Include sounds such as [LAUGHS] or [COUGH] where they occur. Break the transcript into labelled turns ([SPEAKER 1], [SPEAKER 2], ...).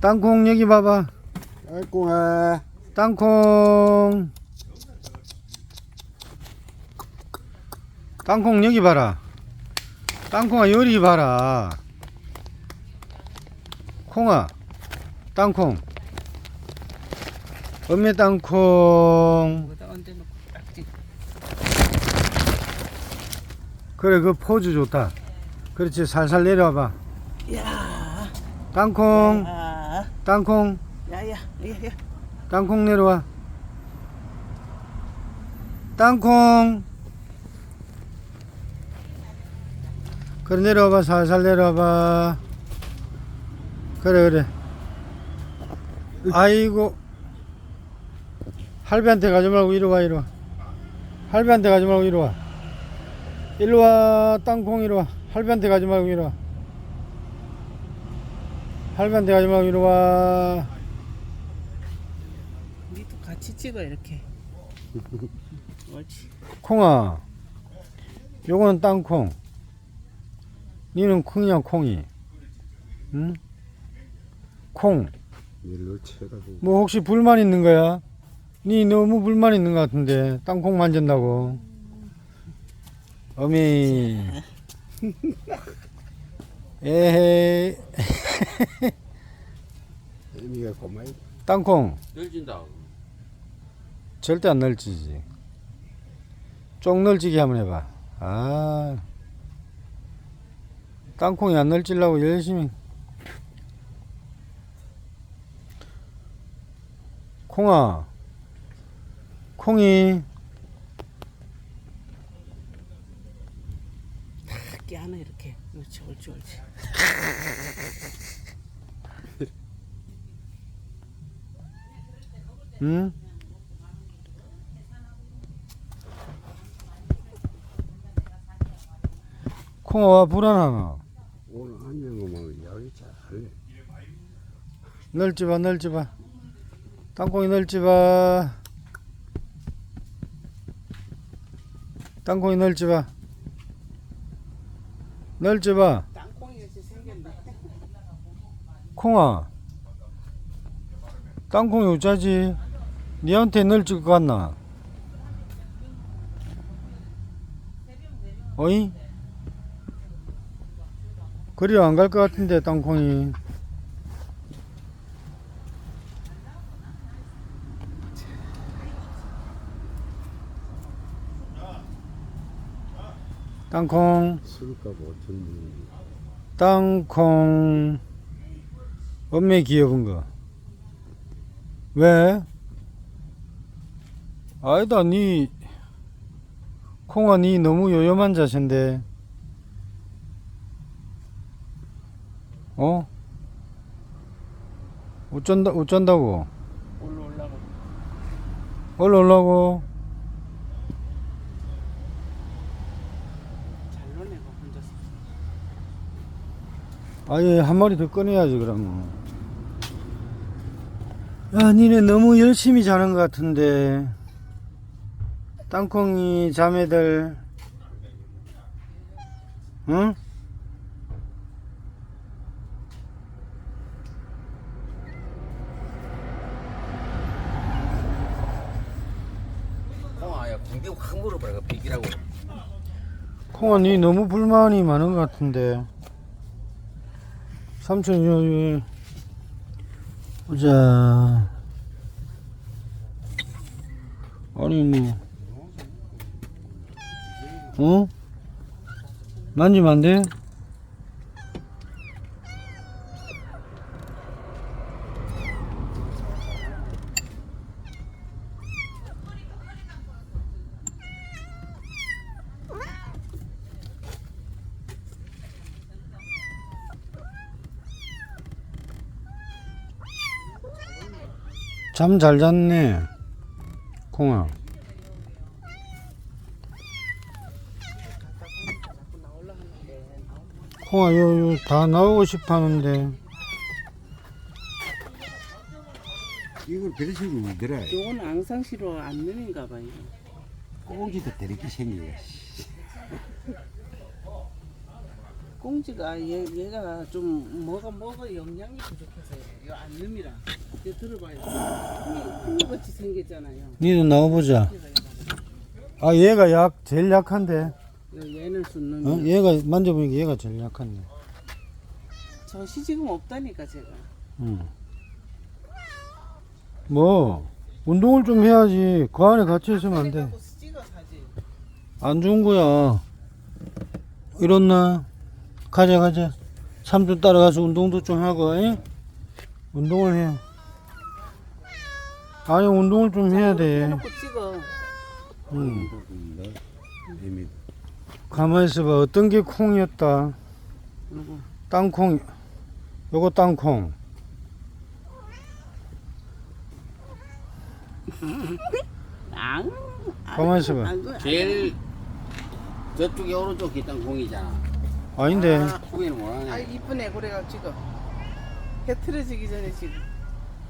[SPEAKER 1] 땅콩 여기 봐봐.
[SPEAKER 2] 아이고, 아.
[SPEAKER 1] 땅콩. 땅콩 여기 봐라. 땅콩아 요리 봐라. 콩아. 땅콩. 엄매 땅콩. 그래 그 포즈 좋다. 그렇지 살살 내려와봐.
[SPEAKER 3] 야,
[SPEAKER 1] 땅콩.
[SPEAKER 3] 아,
[SPEAKER 1] 땅콩.
[SPEAKER 3] 야야, 야야.
[SPEAKER 1] 땅콩 내려와. 땅콩. 그래 내려와봐 살살 내려와봐. 그래 그래. 아이고. 할배한테 가지 말고 이리 와 이리 와. 할배한테 가지 말고 이리 와. 이리 와 땅콩 이리 와. 할배한테 가지 말고 이리 와. 할배한테 가지 말고 이리 와.
[SPEAKER 3] 니도 같이 찍어 이렇게. [LAUGHS] 옳지.
[SPEAKER 1] 콩아, 요거는 땅콩. 니는 콩이야 콩이. 응? 콩.
[SPEAKER 2] 일로.
[SPEAKER 1] 뭐 혹시 불만 있는 거야? 니 너무 불만 있는 것 같은데 땅콩 만진다고. 어미. [LAUGHS] 에헤이. [LAUGHS]
[SPEAKER 2] 애미가 고마워.
[SPEAKER 1] 땅콩
[SPEAKER 4] 열진다.
[SPEAKER 1] 절대 안 널치지. 쪽 널치기 한번 해봐. 아. 땅콩이 안 널치려고 열심히. 콩아. 콩이.
[SPEAKER 3] 작게 하나 이렇게. 옳지, 옳지, 옳지.
[SPEAKER 1] 응? 콩아 불안하나?
[SPEAKER 2] 오늘 안녕하면 야기 잘해.
[SPEAKER 1] 널지 봐, 널지 봐. 땅콩이 널지 봐. 땅콩이 널지 봐. 널지 봐. 콩아. 땅콩이 어쩌지? 니한테 널질 것 같나? 어이? 그리 안 갈 것 같은데 땅콩이. 땅콩.
[SPEAKER 2] 술값 5천 원.
[SPEAKER 1] 땅콩 엄매 귀여운 거 왜? 아니다 니 콩아 니 너무 요염한 자세인데 어? 어쩐다 어쩐다고
[SPEAKER 3] 올라 올라가.
[SPEAKER 1] 얼른 올라고
[SPEAKER 3] 잘 노네, 그 혼자서.
[SPEAKER 1] 아예 한 마리 더 꺼내야지 그러면 야 니네 너무 열심히 자는 것 같은데 땅콩이 자매들 응?
[SPEAKER 4] 군대 확. 비기라고.
[SPEAKER 1] 콩아 니 너무 불만이 많은 것 같은데 삼촌 여기 보자 아니 뭐 어? 만지면 안 돼? 잠 잘 잤네 콩아 콩아 요, 요, 다 나오고 싶어 하는데
[SPEAKER 2] 이걸 베르시고 울더라.
[SPEAKER 3] 요건 앙상시로 안 넣는가 봐요.
[SPEAKER 2] 꽁지도 데리게 생겨.
[SPEAKER 3] 꽁지가 얘, 얘가 좀 뭐가 뭐가 영양이 부족해서 요 놈이라. 이제 들어봐요. 콩이같이 생겼잖아요.
[SPEAKER 1] 니도 나와보자. 아 얘가 약 제일 약한데.
[SPEAKER 3] 얘는
[SPEAKER 1] 어?
[SPEAKER 3] 순놈이.
[SPEAKER 1] 얘가 만져보니까 얘가 제일 약한데.
[SPEAKER 3] 젖이 지금 없다니까 제가.
[SPEAKER 1] 응. 뭐 운동을 좀 해야지. 그 안에 갇혀 있으면 안 돼.
[SPEAKER 3] 갖고 찍어 사진.
[SPEAKER 1] 안 좋은 거야. 이렇나? 가자 가자. 삼촌 따라가서 운동도 좀 하고. 에? 운동을 해. 아니 운동을 좀 해야 돼.
[SPEAKER 3] 해놓고 찍어.
[SPEAKER 1] 응. 가만히 있어봐. 어떤 게 콩이었다.
[SPEAKER 3] 요거.
[SPEAKER 1] 땅콩. 요거 땅콩.
[SPEAKER 3] 앙.
[SPEAKER 1] 가만히 있어봐.
[SPEAKER 3] 안
[SPEAKER 4] 제일 저쪽에 오른쪽이 땅콩이잖아.
[SPEAKER 1] 아닌데.
[SPEAKER 4] 거기는 뭐하네.
[SPEAKER 3] 아 이쁘네 고래가 찍어. 해 틀어지기 전에 지금.